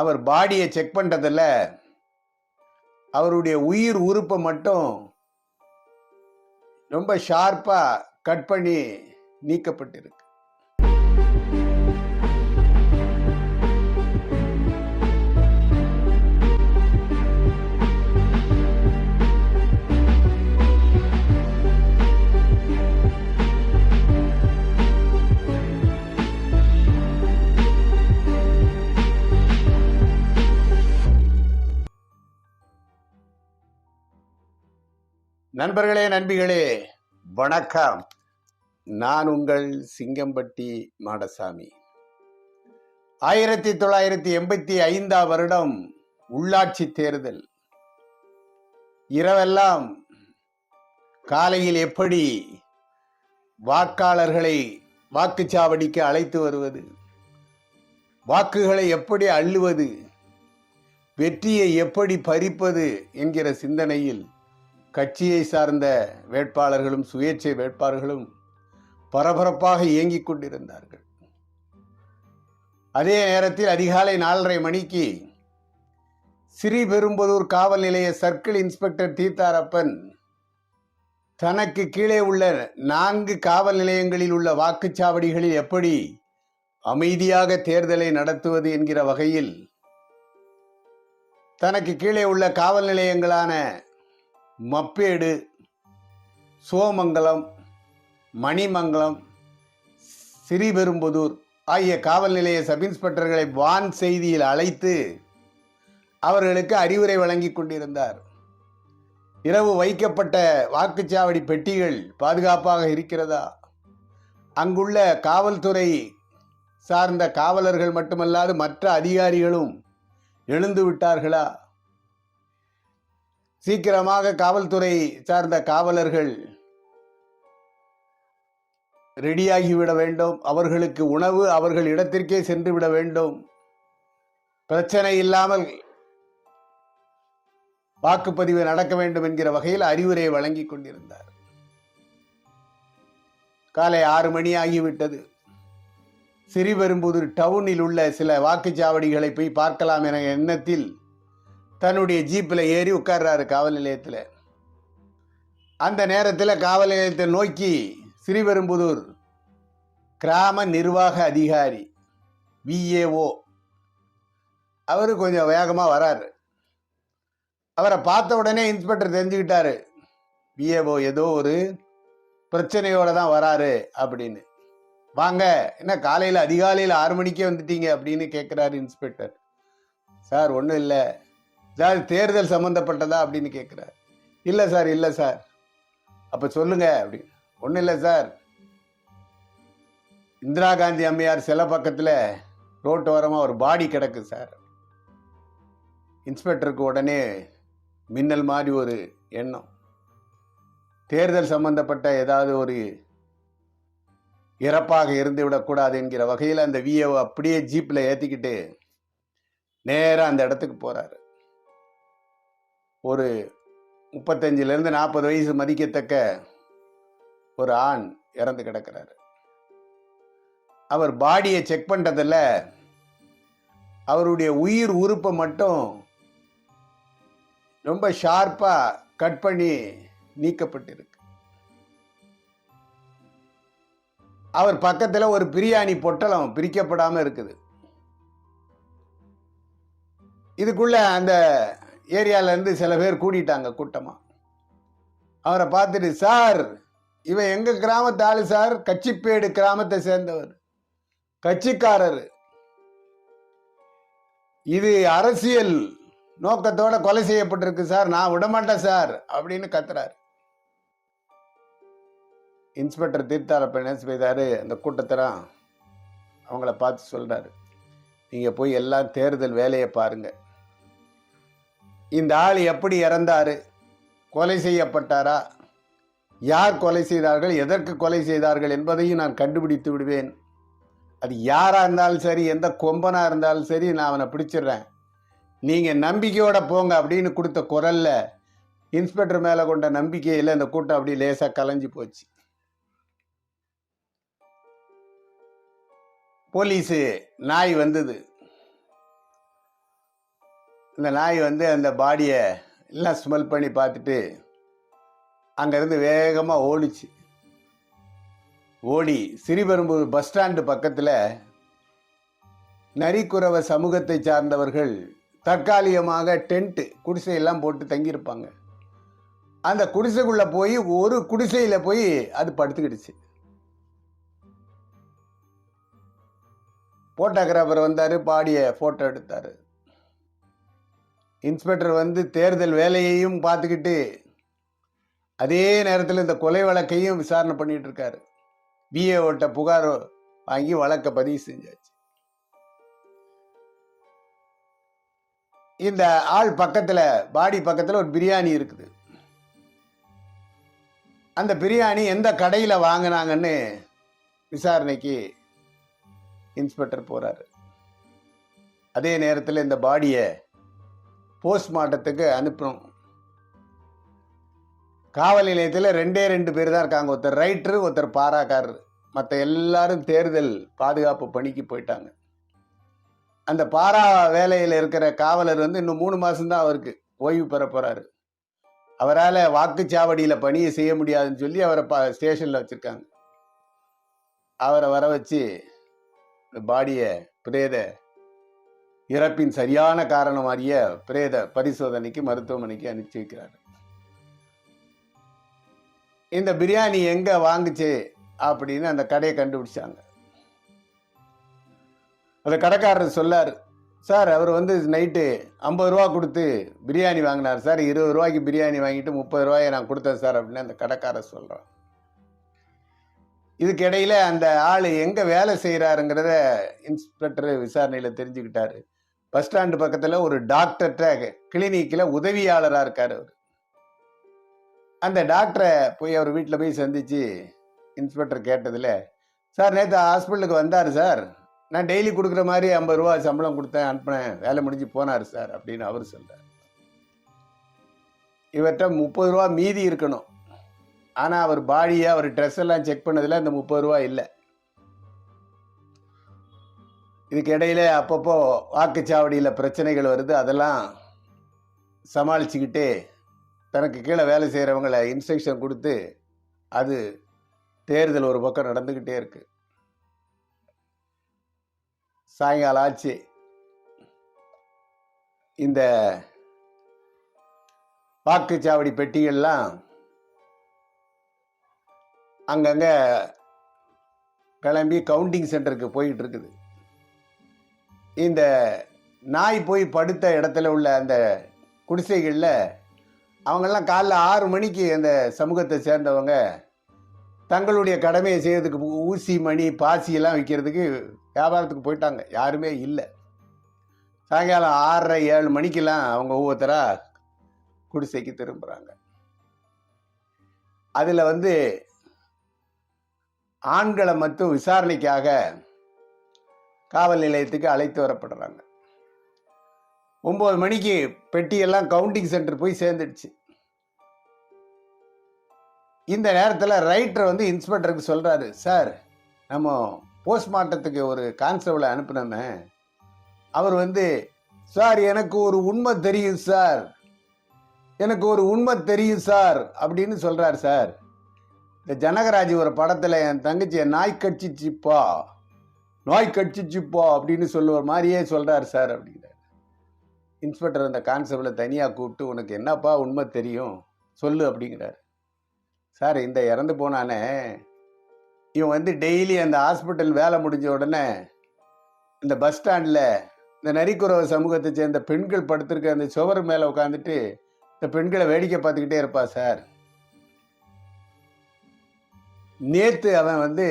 அவர் பாடியை செக் பண்ணுறதில் அவருடைய உயிர் உறுப்பை மட்டும் ரொம்ப ஷார்ப்பாக கட் பண்ணி நீக்கப்பட்டிருக்கு. நண்பர்களே நண்பிகளே வணக்கம். நான் உங்கள் சிங்கம்பட்டி மாடசாமி. ஆயிரத்தி தொள்ளாயிரத்தி எண்பத்தி ஐந்தாம் வருடம் உள்ளாட்சி தேர்தல். இரவெல்லாம் காலையில் எப்படி வாக்காளர்களை வாக்குச்சாவடிக்கு அழைத்து வருவது? வாக்குகளை எப்படி அள்ளுவது? வெற்றியை எப்படி பறிப்பது? என்கிற சிந்தனையில் கட்சியை சார்ந்த வேட்பாளர்களும் சுயேட்சை வேட்பாளர்களும் பரபரப்பாக இயங்கிக் கொண்டிருந்தார்கள். அதே நேரத்தில் அதிகாலை நாலரை மணிக்கு ஸ்ரீபெரும்புதூர் காவல் நிலைய சர்க்கிள் இன்ஸ்பெக்டர் தீர்த்தாரப்பன் தனக்கு கீழே உள்ள நான்கு காவல் நிலையங்களில் உள்ள வாக்குச்சாவடிகளில் எப்படி அமைதியாக தேர்தலை நடத்துவது என்கிற வகையில் தனக்கு கீழே உள்ள காவல் நிலையங்களான மப்பேடு சோமங்கலம் மணிமங்கலம் ஸ்ரீபெரும்புதூர் ஆகிய காவல் நிலைய சப் இன்ஸ்பெக்டர்களை வான் செய்தியில் அழைத்து அவர்களுக்கு அறிவுரை வழங்கிக் கொண்டிருந்தார். இரவு வைக்கப்பட்ட வாக்குச்சாவடி பெட்டிகள் பாதுகாப்பாக இருக்கிறதா? அங்குள்ள காவல்துறை சார்ந்த காவலர்கள் மட்டுமல்லாது மற்ற அதிகாரிகளும் எழுந்து விட்டார்களா? சீக்கிரமாக காவல்துறை சார்ந்த காவலர்கள் ரெடியாகிவிட வேண்டும். அவர்களுக்கு உணவு அவர்கள் இடத்திற்கே சென்று விட வேண்டும். பிரச்சனை இல்லாமல் வாக்குப்பதிவு நடக்க வேண்டும் என்கிற வகையில் அறிவுரை வழங்கி கொண்டிருந்தார். காலை ஆறு மணி ஆகிவிட்டது. சிறிபெரும்புதூர் டவுனில் உள்ள சில வாக்குச்சாவடிகளை போய் பார்க்கலாம் என எண்ணத்தில் தன்னுடைய ஜீப்பில் ஏறி உட்கார்றாரு காவல் நிலையத்தில். அந்த நேரத்தில் காவல் நிலையத்தை நோக்கி ஸ்ரீபெரும்புதூர் கிராம நிர்வாக அதிகாரி விஏஓ அவர் கொஞ்சம் வேகமாக வராரு. அவரை பார்த்த உடனே இன்ஸ்பெக்டர் தெரிஞ்சுக்கிட்டாரு. விஏஓ ஏதோ ஒரு பிரச்சனையோட தான் வராரு அப்படின்னு. வாங்க என்ன காலையில் அதிகாலையில் ஆறு மணிக்கே வந்துட்டீங்க அப்படின்னு கேட்குறாரு இன்ஸ்பெக்டர். சார் ஒன்றும் இல்லை. சார் தேர்தல் சம்மந்தப்பட்டதா அப்படின்னு கேட்குறாரு இல்லை சார் இல்லை சார். அப்போ சொல்லுங்க அப்படி. ஒன்றும் இல்லை சார். இந்திரா காந்தி அம்மையார் சில பக்கத்தில் ரோட்டு ஓரமாக ஒரு பாடி கிடக்கு சார். இன்ஸ்பெக்டருக்கு உடனே மின்னல் மாதிரி ஒரு எண்ணம். தேர்தல் சம்பந்தப்பட்ட ஏதாவது ஒரு இறப்பாக இருந்து விடக்கூடாது என்கிற வகையில் அந்த விஏஓ அப்படியே ஜீப்பில் ஏற்றிக்கிட்டு நேராக அந்த இடத்துக்கு போகிறாரு ஒரு முப்பத்தஞ்சிலேருந்து நாற்பது வயசு மதிக்கத்தக்க ஒரு ஆண் இறந்து கிடக்கிறார். அவர் பாடியை செக் பண்ணுறதில் அவருடைய உயிர் உறுப்பை மட்டும் ரொம்ப ஷார்ப்பாக கட் பண்ணி நீக்கப்பட்டிருக்கு. அவர் பக்கத்தில் ஒரு பிரியாணி பொட்டலம் பிரிக்கப்படாமல் இருக்குது. இதுக்குள்ள அந்த ஏரியாவிலேருந்து சில பேர் கூடிட்டாங்க கூட்டமாக அவரை பார்த்துட்டு சார் இவன் எங்கள் கிராமத்து ஆளு சார்? கச்சிப்பேடு கிராமத்தை சேர்ந்தவர். கட்சிக்காரர். இது அரசியல் நோக்கத்தோட கொலை செய்யப்பட்டிருக்கு சார். நான் விடமாட்டேன் சார் அப்படின்னு கத்துறாரு. இன்ஸ்பெக்டர் தீர்த்தாரப்ப என்ன செய்தார். அந்த கூட்டத்தரம் அவங்கள பார்த்து சொல்கிறாரு நீங்கள் போய் எல்லாம் தேர்தல் வேலையை பாருங்கள் இந்த ஆள் எப்படி இறந்தாரு? கொலை செய்யப்பட்டாரா? யார் கொலை செய்தார்கள்? எதற்கு கொலை செய்தார்கள் என்பதையும் நான் கண்டுபிடித்து விடுவேன். அது யாராக இருந்தாலும் சரி எந்த கொம்பனாக இருந்தாலும் சரி நான் அவனை பிடிச்சிடுறேன். நீங்கள் நம்பிக்கையோட போங்க அப்படின்னு கொடுத்த குரல்ல இன்ஸ்பெக்டர் மேலே கொண்ட நம்பிக்கையில இந்த கூட்டம் அப்படி லேசாக கலைஞ்சு போச்சு. போலீஸு நாய் வந்தது. இந்த நாய் வந்து அந்த பாடியை எல்லாம் ஸ்மெல் பண்ணி பார்த்துட்டு அங்கேருந்து வேகமாக ஓடிச்சு. ஓடி சிறிபெரும்பூர் பஸ் ஸ்டாண்டு பக்கத்தில் நரிக்குறவ சமூகத்தை சார்ந்தவர்கள் தற்காலிகமாக டென்ட்டு குடிசையெல்லாம் போட்டு தங்கியிருப்பாங்க. அந்த குடிசைக்குள்ளே போய் ஒரு குடிசையில் போய் அது படுத்துக்கிடுச்சு. போட்டோகிராஃபர் வந்தார் பாடிய ஃபோட்டோ எடுத்தார். இன்ஸ்பெக்டர் வந்து தேர்தல் வேலையையும் பார்த்துக்கிட்டு அதே நேரத்தில் இந்த கொலை வழக்கையும் விசாரணை பண்ணிட்டு இருக்காரு. பிஏஓட்ட புகார் வாங்கி வழக்கை பதிவு செஞ்சாச்சு. இந்த ஆள் பக்கத்தில் பாடி பக்கத்தில் ஒரு பிரியாணி இருக்குது. அந்த பிரியாணி எந்த கடையில் வாங்கினாங்கன்னு விசாரணைக்கு இன்ஸ்பெக்டர் போறாரு. அதே நேரத்தில் இந்த பாடியை போஸ்ட்மார்ட்டத்துக்கு அனுப்பணும் காவல் நிலையத்தில் ரெண்டே ரெண்டு பேர் தான் இருக்காங்க. ஒருத்தர் ரைட்ரு ஒருத்தர் பாராக்காரர். மற்ற எல்லாரும் தேர்தல் பாதுகாப்பு பணிக்கு போயிட்டாங்க. அந்த பாரா வேலையில் இருக்கிற காவலர் வந்து இன்னும் மூணு மாதம்தான் அவருக்கு ஓய்வு பெற போகிறாரு அவரால் வாக்குச்சாவடியில் பணியை செய்ய முடியாதுன்னு சொல்லி அவரை ப ஸ்டேஷனில் வச்சுருக்காங்க. அவரை வர வச்சு இந்த பாடியை பிரேத இறப்பின் சரியான காரணம் அறிய பிரேத பரிசோதனைக்கு மருத்துவமனைக்கு அனுப்பிச்சி வைக்கிறார் இந்த பிரியாணி எங்க வாங்குச்சு அப்படின்னு அந்த கடையை கண்டுபிடிச்சாங்க. அந்த கடைக்காரர் சொல்லார் சார் அவர் வந்து நைட்டு ஐம்பது ரூபா கொடுத்து பிரியாணி வாங்கினார் சார். இருபது ரூபாய்க்கு பிரியாணி வாங்கிட்டு முப்பது ரூபாயை நான் கொடுத்தேன் சார் அப்படின்னு அந்த கடைக்காரர் சொல்கிறான் இதுக்கிடையில் அந்த ஆள் எங்கே வேலை செய்கிறாருங்கிறத இன்ஸ்பெக்டர் விசாரணையில் தெரிஞ்சுக்கிட்டாரு. பஸ் ஸ்டாண்டு பக்கத்தில் ஒரு டாக்டர்கிட்ட கிளினிக்கில் உதவியாளராக இருக்கார் அவர். அந்த டாக்டரை போய் அவர் வீட்டில் போய் சந்திச்சு இன்ஸ்பெக்டர் கேட்டதில் சார் நேற்று ஹாஸ்பிட்டலுக்கு வந்தார் சார். நான் டெய்லி கொடுக்குற மாதிரி ஐம்பது ரூபா சம்பளம் கொடுத்தேன் அனுப்பினேன். வேலை முடிஞ்சு போனார் சார் அப்படின்னு அவர் சொல்கிறார் இவர்கிட்ட முப்பது ரூபா மீதி இருக்கணும். ஆனால் அவர் பாடியை அவர் ட்ரெஸ் எல்லாம் செக் பண்ணதில் அந்த முப்பது ரூபா இல்லை. இதுக்கு இடையில அப்பப்போ வாக்குச்சாவடியில் பிரச்சனைகள் வருது. அதெல்லாம் சமாளிச்சுக்கிட்டே தனக்கு கீழே வேலை செய்கிறவங்களை இன்ஸ்ட்ரக்ஷன் கொடுத்து அது தேர்தல் ஒரு பக்கம் நடந்துக்கிட்டே இருக்கு. சாயங்காலம் ஆச்சு. இந்த வாக்குச்சாவடி பெட்டிகள்லாம் அங்கங்கே கிளம்பி கவுண்டிங் சென்டருக்கு போயிட்டு இருக்குது. இந்த நாய் போய் படுத்த இடத்துல உள்ள அந்த குடிசைகளில் அவங்கெல்லாம் காலைல ஆறு மணிக்கு அந்த சமூகத்தை சேர்ந்தவங்க தங்களுடைய கடமையை செய்யறதுக்கு ஊசி மணி பாசியெல்லாம் விற்கிறதுக்கு வியாபாரத்துக்கு போயிட்டாங்க. யாருமே இல்லை. சாயங்காலம் ஆறரை ஏழு மணிக்கெல்லாம் அவங்க ஒவ்வொருத்தராக குடிசைக்கு திரும்புகிறாங்க அதில் வந்து ஆண்களை மட்டும் விசாரணைக்காக காவல் நிலையத்துக்கு அழைத்து வரப்படுறாங்க. ஒம்பது மணிக்கு பெட்டியெல்லாம் கவுண்டிங் சென்டர் போய் சேர்ந்துடுச்சு. இந்த நேரத்தில் ரைட்டர் வந்து இன்ஸ்பெக்டருக்கு சொல்கிறாரு சார் நம்ம போஸ்ட்மார்ட்டத்துக்கு ஒரு கான்ஸ்டபிளை அனுப்பினோமே. அவர் வந்து சார் எனக்கு ஒரு உண்மை தெரியும் சார். எனக்கு ஒரு உண்மை தெரியும் சார். அப்படின்னு சொல்கிறார் சார் இந்த ஜனகராஜ் ஒரு படத்தில் என் தங்கச்சியை நாய் கட்சிச்சிப்பா நோய் கட்சிச்சிப்பா அப்படின்னு சொல்லுவ மாதிரியே சொல்கிறார் சார் அப்படிங்கிறார். இன்ஸ்பெக்டர் அந்த கான்ஸ்டபிளை தனியாக கூப்பிட்டு உனக்கு என்னப்பா உண்மை தெரியும்? சொல்லு அப்படிங்கிறார். சார் இந்த இறந்து போனானே இவன் வந்து டெய்லி அந்த ஹாஸ்பிட்டல் வேலை முடிஞ்ச உடனே இந்த பஸ் ஸ்டாண்டில் இந்த நரிக்குறவ சமூகத்தை சேர்ந்த பெண்கள் படுத்திருக்க அந்த சுவர் மேலே உட்காந்துட்டு இந்த பெண்களை வேடிக்கை பார்த்துக்கிட்டே இருப்பா சார். நேற்று அவன் வந்து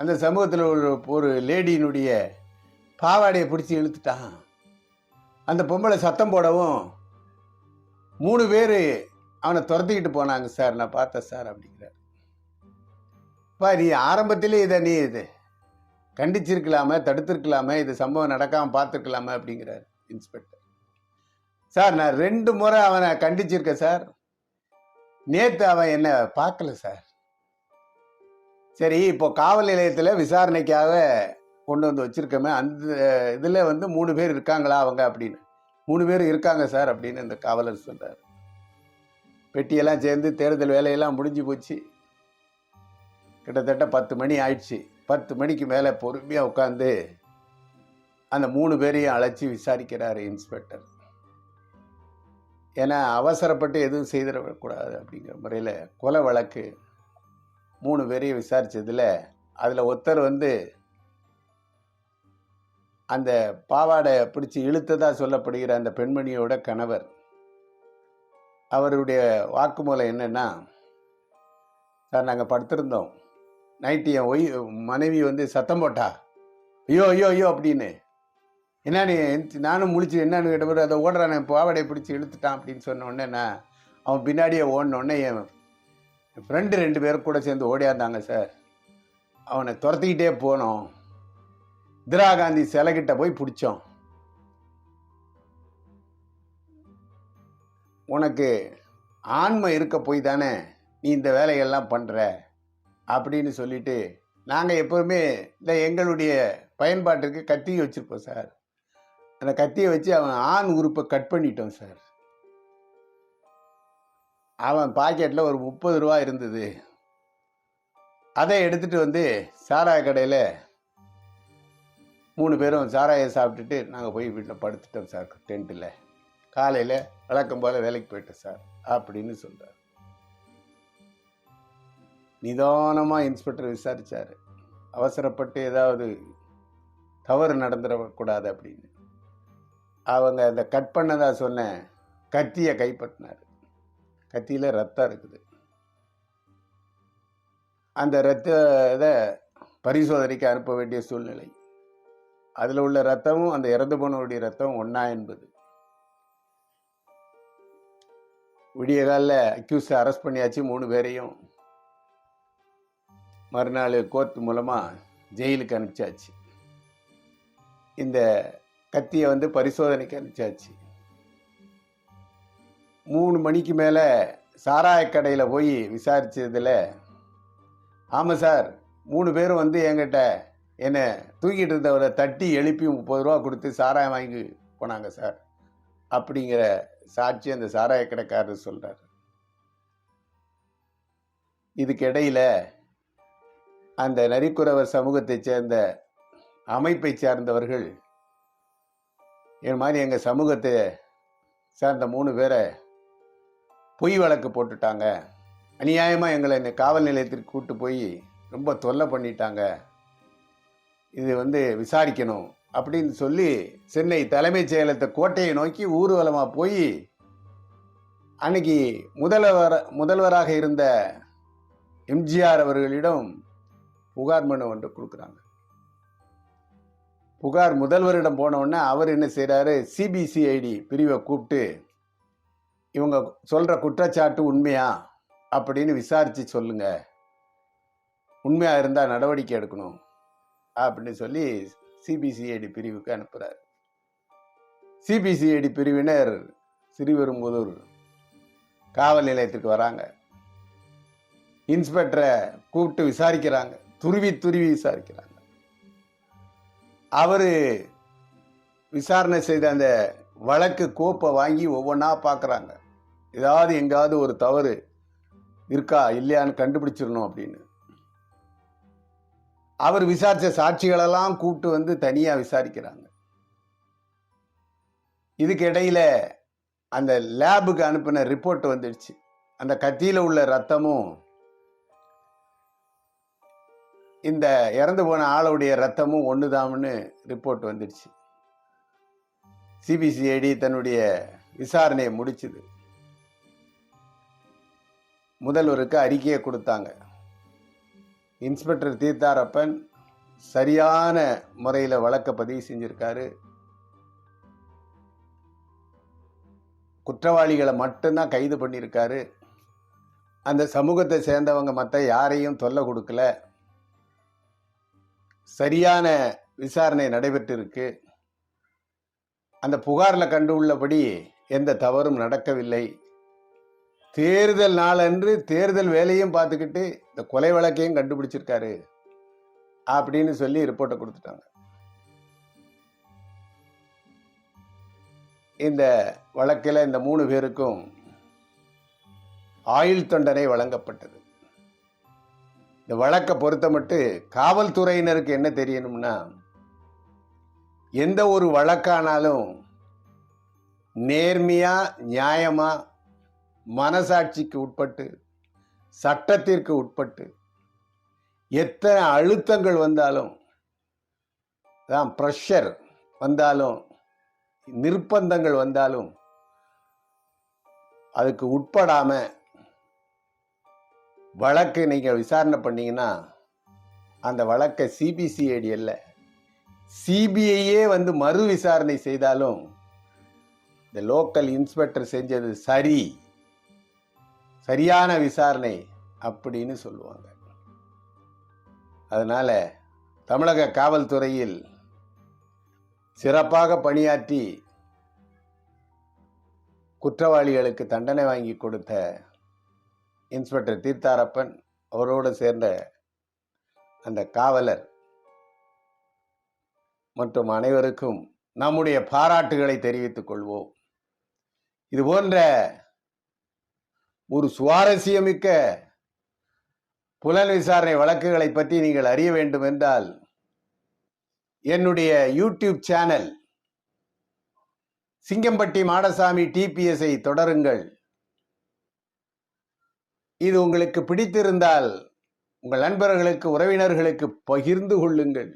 அந்த சமூகத்தில் ஒரு ஒரு லேடியினுடைய பாவாடையை பிடிச்சி இழுத்துட்டான். அந்த பொம்பளை சத்தம் போடவும் மூணு பேர் அவனை துரத்திக்கிட்டு போனாங்க சார் நான் பார்த்தேன் சார் அப்படிங்கிறார். பா நீ ஆரம்பத்திலே இதை நீ இது கண்டிச்சிருக்கலாமே தடுத்திருக்கலாமே இது சம்பவம் நடக்காமல் பார்த்துருக்கலாமே அப்படிங்கிறார் இன்ஸ்பெக்டர். சார் நான் ரெண்டு முறை அவனை கண்டிச்சிருக்கேன் சார். நேற்று அவன் என்ன பார்க்கல சார். சரி இப்போ காவல் நிலையத்தில் விசாரணைக்காக கொண்டு வந்து வச்சுருக்கோமே அந்த இதில் வந்து மூணு பேர் இருக்காங்களா அவங்க அப்படின்னு? மூணு பேர் இருக்காங்க சார் அப்படின்னு இந்த காவலர் சொல்கிறார் பெட்டியெல்லாம் சேர்ந்து தேர்தல் வேலையெல்லாம் முடிஞ்சு போச்சு. கிட்டத்தட்ட பத்து மணி ஆயிடுச்சு. பத்து மணிக்கு மேலே பொறுமையாக உட்காந்து அந்த மூணு பேரையும் அழைச்சி விசாரிக்கிறார் இன்ஸ்பெக்டர். ஏன்னா அவசரப்பட்டு எதுவும் செய்திடக்கூடாது அப்படிங்கிற முறையில் கொலை வழக்கு மூணு பேரையும் விசாரித்ததில் அதில் ஒருத்தர் வந்து அந்த பாவாடை பிடிச்சி இழுத்ததாக சொல்லப்படுகிற அந்த பெண்மணியோட கணவர். அவருடைய வாக்குமூலம் என்னென்னா சார் நாங்கள் படுத்திருந்தோம். நைட்டு என் ஒய் மனைவி வந்து சத்தம் போட்டா ஐயோ ஐயோ ஐயோ அப்படின்னு. என்ன நீ நானும் முழிச்சு என்னன்னு கேட்டபோது அதை ஓடுறான் என் பாவாடையை பிடிச்சி இழுத்துட்டான் அப்படின்னு சொன்ன உடனே நான் அவன் பின்னாடியே ஓடினோடனே என் ஃப்ரெண்டு ரெண்டு பேரும் கூட சேர்ந்து ஓடியாந்தாங்க சார் அவனை துரத்திக்கிட்டே போனோம். இந்திரா காந்தி சிலைகிட்ட போய் பிடிச்சோம். உனக்கு ஆண்மை இருக்க போய் தானே நீ இந்த வேலையெல்லாம் பண்ணுற அப்படின்னு சொல்லிட்டு நாங்கள் எப்போவுமே இந்த எங்களுடைய பயன்பாட்டிற்கு கத்தி வச்சுருப்போம் சார் அந்த கத்தியை வச்சு அவன் ஆண் உறுப்பை கட் பண்ணிட்டோம் சார் அவன் பாக்கெட்டில் ஒரு முப்பது ரூபா இருந்தது. அதை எடுத்துகிட்டு வந்து சாராய கடையில் மூணு பேரும் சாராயை சாப்பிட்டுட்டு நாங்கள் போய் வீட்டில் படுத்துட்டோம் சார் டென்ட்டில் காலையில் வழக்கம் போல் வேலைக்கு போயிட்டோம் சார் அப்படின்னு சொல்கிறார் நிதானமாக இன்ஸ்பெக்டர் விசாரித்தார் அவசரப்பட்டு ஏதாவது தவறு நடந்துடக்கூடாது அப்படின்னு. அவங்க அந்த கட் பண்ணதாக சொன்ன கத்தியை கைப்பற்றினார். கத்தியில் ரத்தம் இருக்குது. அந்த ரத்த இதை பரிசோதனைக்கு அனுப்ப வேண்டிய சூழ்நிலை. அதில் உள்ள ரத்தமும் அந்த இறந்து போனவருடைய ரத்தம் ஒன்றா என்பது. விடிய காலில் அக்யூஸை அரெஸ்ட் பண்ணியாச்சு மூணு பேரையும். மறுநாள் கோர்ட் மூலமாக ஜெயிலுக்கு அனுப்பிச்சாச்சு. இந்த கத்தியை வந்து பரிசோதனைக்கு அனுப்பிச்சாச்சு. மூணு மணிக்கு மேலே சாராயக்கடையில் போய் விசாரிச்சதுல ஆமாம் சார் மூணு பேரும் வந்து என்கிட்ட என்னை தூக்கிட்டு இருந்தவரை தட்டி எழுப்பி முப்பது ரூபா கொடுத்து சாராயம் வாங்கி போனாங்க சார் அப்படிங்கிற சாட்சி அந்த சாராய கடைக்காரர் சொல்கிறார் இதுக்கு இடையில அந்த நரிக்குறவர் சமூகத்தைச் சேர்ந்த அமைப்பை சார்ந்தவர்கள் என் மாதிரி எங்கள் சமூகத்தை சேர்ந்த மூணு பேரை பொய் வழக்கு போட்டுட்டாங்க. அநியாயமாக எங்களை இந்த காவல் நிலையத்திற்கு கூட்டு போய் ரொம்ப தொல்லை பண்ணிட்டாங்க. இது வந்து விசாரிக்கணும் அப்படின்னு சொல்லி சென்னை தலைமைச் செயலகத்தை கோட்டையை நோக்கி ஊர்வலமாக போய் அன்னைக்கு முதல்வர் முதல்வராக இருந்த எம்ஜிஆர் அவர்களிடம் புகார் மனு ஒன்று கொடுக்குறாங்க. புகார் முதல்வரிடம் போனவுடனே அவர் என்ன செய்கிறாரு சிபிசிஐடி பிரிவை கூப்பிட்டு இவங்க சொல்கிற குற்றச்சாட்டு உண்மையா அப்படின்னு விசாரித்து சொல்லுங்கள் உண்மையாக இருந்தால் நடவடிக்கை எடுக்கணும் அப்படின்னு சொல்லி சிபிசிஐடி பிரிவுக்கு அனுப்புகிறார் சிபிசிஐடி பிரிவினர் சிறுவெரும்புதூர் காவல் நிலையத்துக்கு வராங்க. இன்ஸ்பெக்டரை கூப்பிட்டு விசாரிக்கிறாங்க. துருவி துருவி விசாரிக்கிறாங்க. அவர் விசாரணை செய்த அந்த வழக்கு கோப்பை வாங்கி ஒவ்வொன்றா பார்க்குறாங்க ஏதாவது எங்காவது ஒரு தவறு இருக்கா இல்லையான்னு கண்டுபிடிச்சிடணும் அப்படின்னு. அவர் விசாரித்த சாட்சிகளெல்லாம் கூப்பிட்டு வந்து தனியாக விசாரிக்கிறாங்க. இதுக்கு இடையில அந்த லேபுக்கு அனுப்பின ரிப்போர்ட் வந்துடுச்சு. அந்த கத்தியில் உள்ள ரத்தமும் இந்த இறந்து போன ஆளுடைய ரத்தமும் ஒண்ணுதாம்னு ரிப்போர்ட் வந்துடுச்சு. சிபிசிஐடி தன்னுடைய விசாரணையை முடிச்சுது. முதல்வருக்கு அறிக்கையை கொடுத்தாங்க. இன்ஸ்பெக்டர் தீர்த்தாரப்பன் சரியான முறையில் வழக்க பதிவு செஞ்சிருக்காரு. குற்றவாளிகளை மட்டும்தான் கைது பண்ணியிருக்காரு அந்த சமூகத்தை சேர்ந்தவங்க மற்ற யாரையும் தொல்லை கொடுக்கல. சரியான விசாரணை நடைபெற்றிருக்கு. அந்த புகாரில் கண்டு உள்ளபடி எந்த தவறும் நடக்கவில்லை. தேர்தல் நாளன்று தேர்தல் வேலையும் பார்த்துக்கிட்டு இந்த கொலை வழக்கையும் கண்டுபிடிச்சிருக்காரு அப்படின்னு சொல்லி ரிப்போர்ட்டை கொடுத்துட்டாங்க. இந்த வழக்கில் இந்த மூணு பேருக்கும் ஆயுள் தண்டனை வழங்கப்பட்டது. இந்த வழக்கை பொறுத்த மட்டும் காவல்துறையினருக்கு என்ன தெரியணும்னா எந்த ஒரு வழக்கானாலும் நேர்மையாக நியாயமாக மனசாட்சிக்கு உட்பட்டு சட்டத்திற்கு உட்பட்டு எத்தனை அழுத்தங்கள் வந்தாலும் தான் ப்ரெஷர் வந்தாலும் நிர்பந்தங்கள் வந்தாலும் அதுக்கு உட்படாம வழக்கு நீங்கள் விசாரணை பண்ணீங்கன்னா அந்த வழக்கை சிபிசிஐடி அல்ல. சிபிஐயே வந்து மறு விசாரணை செய்தாலும் இந்த லோக்கல் இன்ஸ்பெக்டர் செஞ்சது சரி. சரியான விசாரணை அப்படின்னு சொல்லுவாங்க. அதனால தமிழக காவல்துறையில் சிறப்பாக பணியாற்றி குற்றவாளிகளுக்கு தண்டனை வாங்கி கொடுத்த இன்ஸ்பெக்டர் தீர்த்தாரப்பன் அவரோடு சேர்ந்த அந்த காவலர் மற்றும் அனைவருக்கும் நம்முடைய பாராட்டுகளை தெரிவித்துக் கொள்வோம். இது போன்ற ஒரு சுவாரஸ்யமிக்க புலன் விசாரணை வழக்குகளை பற்றி நீங்கள் அறிய வேண்டும் என்றால் என்னுடைய YouTube channel Singampatti Madasamy DPSI தொடருங்கள். இது உங்களுக்கு பிடித்திருந்தால் உங்கள் நண்பர்களுக்கு உறவினர்களுக்கு பகிர்ந்து கொள்ளுங்கள்.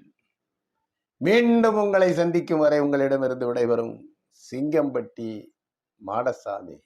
மீண்டும் உங்களை சந்திக்கும் வரை உங்களிடமிருந்து விடைபெறும் சிங்கம்பட்டி மாடசாமி.